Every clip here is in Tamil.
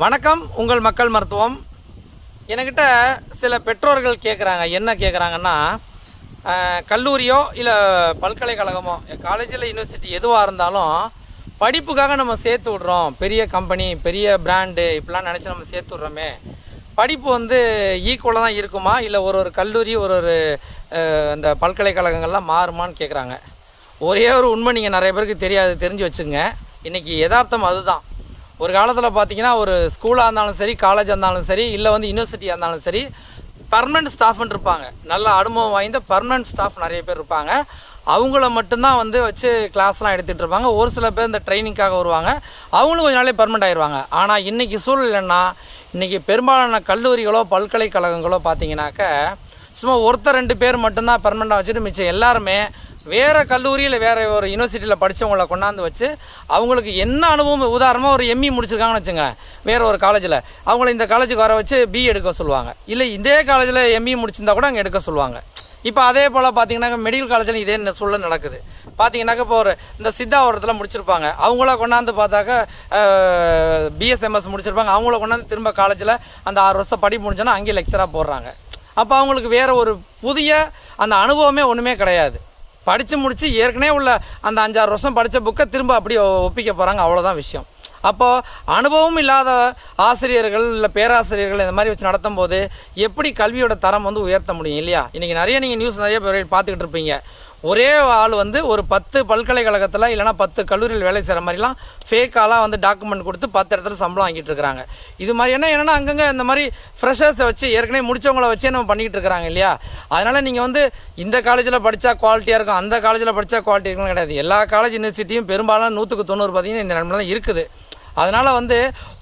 வணக்கம் உங்கள் மக்கள் மருத்துவம். என்கிட்ட சில பெற்றோர்கள் கேட்குறாங்க என்ன கேட்குறாங்கன்னா கல்லூரியோ இல்லை பல்கலைக்கழகமோ காலேஜில் யூனிவர்சிட்டி எதுவாக இருந்தாலும் படிப்புக்காக நம்ம சேர்த்து விட்றோம். பெரிய கம்பெனி பெரிய பிராண்டு இப்படிலாம் நினச்சி நம்ம சேர்த்து விட்றோமே. படிப்பு வந்து ஈக்குவலாக தான் இருக்குமா? இல்லை ஒரு ஒரு கல்லூரி ஒரு ஒரு அந்த பல்கலைக்கழகங்கள்லாம் மாறுமான்னு கேட்குறாங்க ஒரே ஒரு உண்மை நீங்கள் நிறைய பேருக்கு தெரியாது தெரிஞ்சு வச்சுங்க இன்னைக்கு யதார்த்தம் அதுதான். ஒரு காலத்தில் பார்த்தீங்கன்னா ஒரு ஸ்கூலாக இருந்தாலும் சரி காலேஜாக இருந்தாலும் சரி இல்லை வந்து யூனிவர்சிட்டியாக இருந்தாலும் சரி பர்மனன்ட் ஸ்டாஃப்னு இருப்பாங்க. நல்ல அனுபவம் வாய்ந்த பர்மனன்ட் ஸ்டாஃப் நிறைய பேர் இருப்பாங்க. அவங்கள மட்டும்தான் வந்து வச்சு கிளாஸ்லாம் எடுத்துகிட்டு இருப்பாங்க. ஒரு சில பேர் இந்த ட்ரைனிங்காக வருவாங்க. அவங்களும் கொஞ்ச நாளே பர்மனெண்ட் ஆயிடுவாங்க ஆனால் இன்றைக்கி சூழ்நிலைன்னா இன்றைக்கி பெரும்பாலான கல்லூரிகளோ பல்கலைக்கழகங்களோ பார்த்தீங்கன்னாக்க சும்மா ஒருத்தர் ரெண்டு பேர் மட்டும்தான் பர்மனெண்ட்டாக வச்சுட்டு மிச்சம் எல்லாருமே வேறு கல்லூரியில் வேறு ஒரு யூனிவர்சிட்டியில் படித்தவங்கள கொண்டாந்து வச்சு அவங்களுக்கு என்ன அனுபவம் உதாரணமாக ஒரு எம்இ முடிச்சிருக்காங்கன்னு வச்சுங்க வேறு ஒரு காலேஜில் அவங்கள இந்த காலேஜுக்கு வர வச்சு பி எடுக்க சொல்லுவாங்க. இல்லை இதே காலேஜில் எம்இ முடிச்சிருந்தா கூட அங்கே எடுக்க சொல்லுவாங்க. இப்போ அதே போல் பார்த்தீங்கன்னாக்க மெடிக்கல் காலேஜில் இதே இந்த சூழல் நடக்குது. பார்த்தீங்கன்னாக்க இப்போ ஒரு இந்த சித்தாவரத்தில் முடிச்சிருப்பாங்க. அவங்கள கொண்டாந்து பார்த்தாக்க பிஎஸ்எம்எஸ் முடிச்சிருப்பாங்க. அவங்கள கொண்டாந்து திரும்ப காலேஜில் அந்த ஆறு வருஷம் படிப்பு முடிஞ்சோன்னா அங்கேயே லெக்சராக போடுறாங்க. அப்போ அவங்களுக்கு வேறு ஒரு புதிய அந்த அனுபவமே ஒன்றுமே கிடையாது. படித்து முடித்து ஏற்கனவே உள்ள அந்த அஞ்சாறு வருஷம் படித்த புக்கை திரும்ப அப்படி ஒப்பிக்க போகிறாங்க அவ்வளோதான் விஷயம். அப்போது அனுபவம் இல்லாத ஆசிரியர்கள் இல்லை பேராசிரியர்கள் இந்த மாதிரி வச்சு நடத்தும் போது எப்படி கல்வியோட தரம் வந்து உயர்த்த முடியும் இல்லையா? இன்றைக்கி நிறைய நீங்கள் நியூஸ் நிறைய பேர் பார்த்துக்கிட்டு இருப்பீங்க. ஒரே ஆள் வந்து ஒரு பத்து பல்கலைக்கழகத்தில் இல்லைன்னா பத்து கல்லூரியில் வேலை செய்கிற மாதிரிலாம் ஃபேக்காலாம் வந்து டாக்குமெண்ட் கொடுத்து பத்து இடத்துல சம்பளம் வாங்கிட்டு இருக்கிறாங்க. இது மாதிரி என்ன என்னென்னா அங்கங்கே இந்த மாதிரி ஃப்ரெஷர்ஸை வச்சு ஏற்கனவே முடிச்சவங்கள வச்சே நம்ம பண்ணிக்கிட்டு இருக்கிறாங்க இல்லையா? அதனால் நீங்கள் வந்து இந்த காலேஜில் படித்தா குவாலிட்டியாக இருக்கும் அந்த காலேஜில் படித்தா குவாலிட்டி இருக்குன்னு கிடையாது. எல்லா காலேஜ் யூனிவர்சிட்டியும் பெரும்பாலும் நூற்றுக்கு தொண்ணூறு பார்த்தீங்கன்னா இந்த நிலைமை தான் இருக்குது. அதனால் வந்து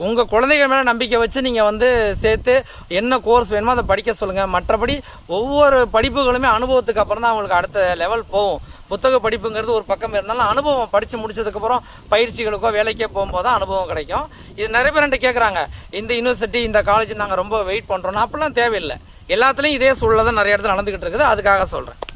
உங்கள் குழந்தைகள் மேலே நம்பிக்கை வச்சு நீங்கள் வந்து சேர்த்து என்ன கோர்ஸ் வேணுமோ அதை படிக்க சொல்லுங்கள் மற்றபடி ஒவ்வொரு படிப்புகளுமே அனுபவத்துக்கு அப்புறம் தான் அவங்களுக்கு அடுத்த லெவல் போகும். புத்தக படிப்புங்கிறது ஒரு பக்கம் இருந்தாலும் அனுபவம் படித்து முடிச்சதுக்கப்புறம் பயிற்சிகளுக்கோ வேலைக்கோ போகும்போது தான் அனுபவம் கிடைக்கும். இது நிறைய பேர் என்கிட்ட கேட்குறாங்க இந்த யூனிவர்சிட்டி இந்த காலேஜ் நாங்கள் ரொம்ப வெயிட் பண்ணுறோன்னா அப்படிலாம் தேவையில்லை. எல்லாத்துலேயும் இதே சூழல் தான் நிறைய இடத்துல நடந்துகிட்டு இருக்குது. அதுக்காக சொல்கிறேன்